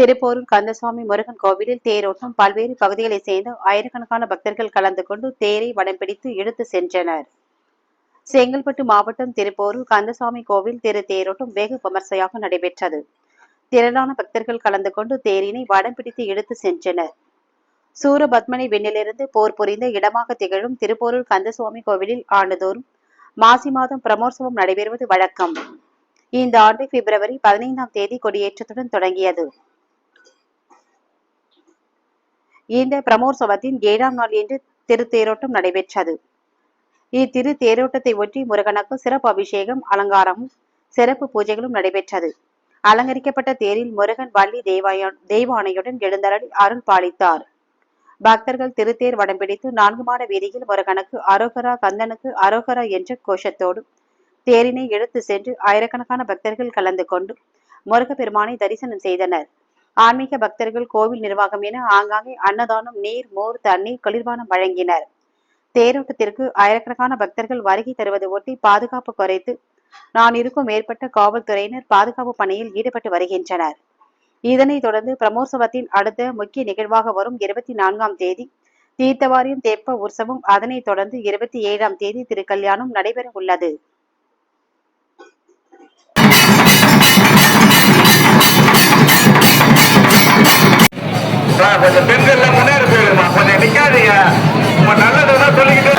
திருப்போரூர் கந்தசுவாமி முருகன் கோவிலில் தேரோட்டம் பல்வேறு பகுதிகளைச் சேர்ந்த ஆயிரக்கணக்கான பக்தர்கள் கலந்து கொண்டு தேரை வடம் பிடித்து இழுத்து சென்றனர். செங்கல்பட்டு மாவட்டம் திருப்போரூர் கந்தசுவாமி கோவில் திரு தேரோட்டம் வெகு விமர்சையாக நடைபெற்றது. திரளான பக்தர்கள் கலந்து கொண்டு தேரினை வடம் பிடித்து இழுத்து சென்றனர். சூரபத்மனை விண்ணிலிருந்து போர் புரிந்த இடமாக திகழும் திருப்போரூர் கந்தசுவாமி கோவிலில் ஆண்டுதோறும் மாசி மாதம் பிரமோற்சவம் நடைபெறுவது வழக்கம். இந்த ஆண்டு பிப்ரவரி பதினைந்தாம் தேதி கொடியேற்றத்துடன் தொடங்கியது. இந்த பிரமோற்சவத்தின் ஏழாம் நாள் இன்று திருத்தேரோட்டம் நடைபெற்றது. இத்திரு தேரோட்டத்தை ஒட்டி முருகனுக்கு சிறப்பு அபிஷேகம் அலங்காரமும் சிறப்பு பூஜைகளும் நடைபெற்றது. அலங்கரிக்கப்பட்ட தேரில் முருகன் வள்ளி தேவாய தெய்வானையுடன் எழுந்தருளி அருள் பாலித்தார். பக்தர்கள் திருத்தேர் வடம் பிடித்து நான்கு மாட வீதியில் முருகனுக்கு அரோகரா கந்தனுக்கு அரோகரா என்ற கோஷத்தோடு தேரினை எடுத்து சென்று ஆயிரக்கணக்கான பக்தர்கள் கலந்து கொண்டு முருகப்பெருமானை தரிசனம் செய்தனர். ஆன்மீக பக்தர்கள் கோவில் நிர்வாகம் என ஆங்காங்கே அன்னதானம் நீர் மோர் தண்ணீர் குளிர்பானம் வழங்கினர். தேரோட்டத்திற்கு ஆயிரக்கணக்கான பக்தர்கள் வருகை தருவது ஒட்டி பாதுகாப்பு குறைத்து நான் இருக்கும் மேற்பட்ட காவல்துறையினர் பாதுகாப்பு பணியில் ஈடுபட்டு வருகின்றனர். இதனைத் தொடர்ந்து பிரமோற்சவத்தின் அடுத்த முக்கிய நிகழ்வாக வரும் இருபத்தி நான்காம் தேதி தீர்த்தவாரியம் தேப்ப உற்சவம் அதனைத் தொடர்ந்து இருபத்தி ஏழாம் தேதி திருக்கல்யாணம் நடைபெற உள்ளது கொஞ்சம் பெண்கள்ல முன்னேறி போயிடுமா? கொஞ்சம் நிக்காதீங்க. உங்க நல்லதுன்னா சொல்லிக்கிட்டு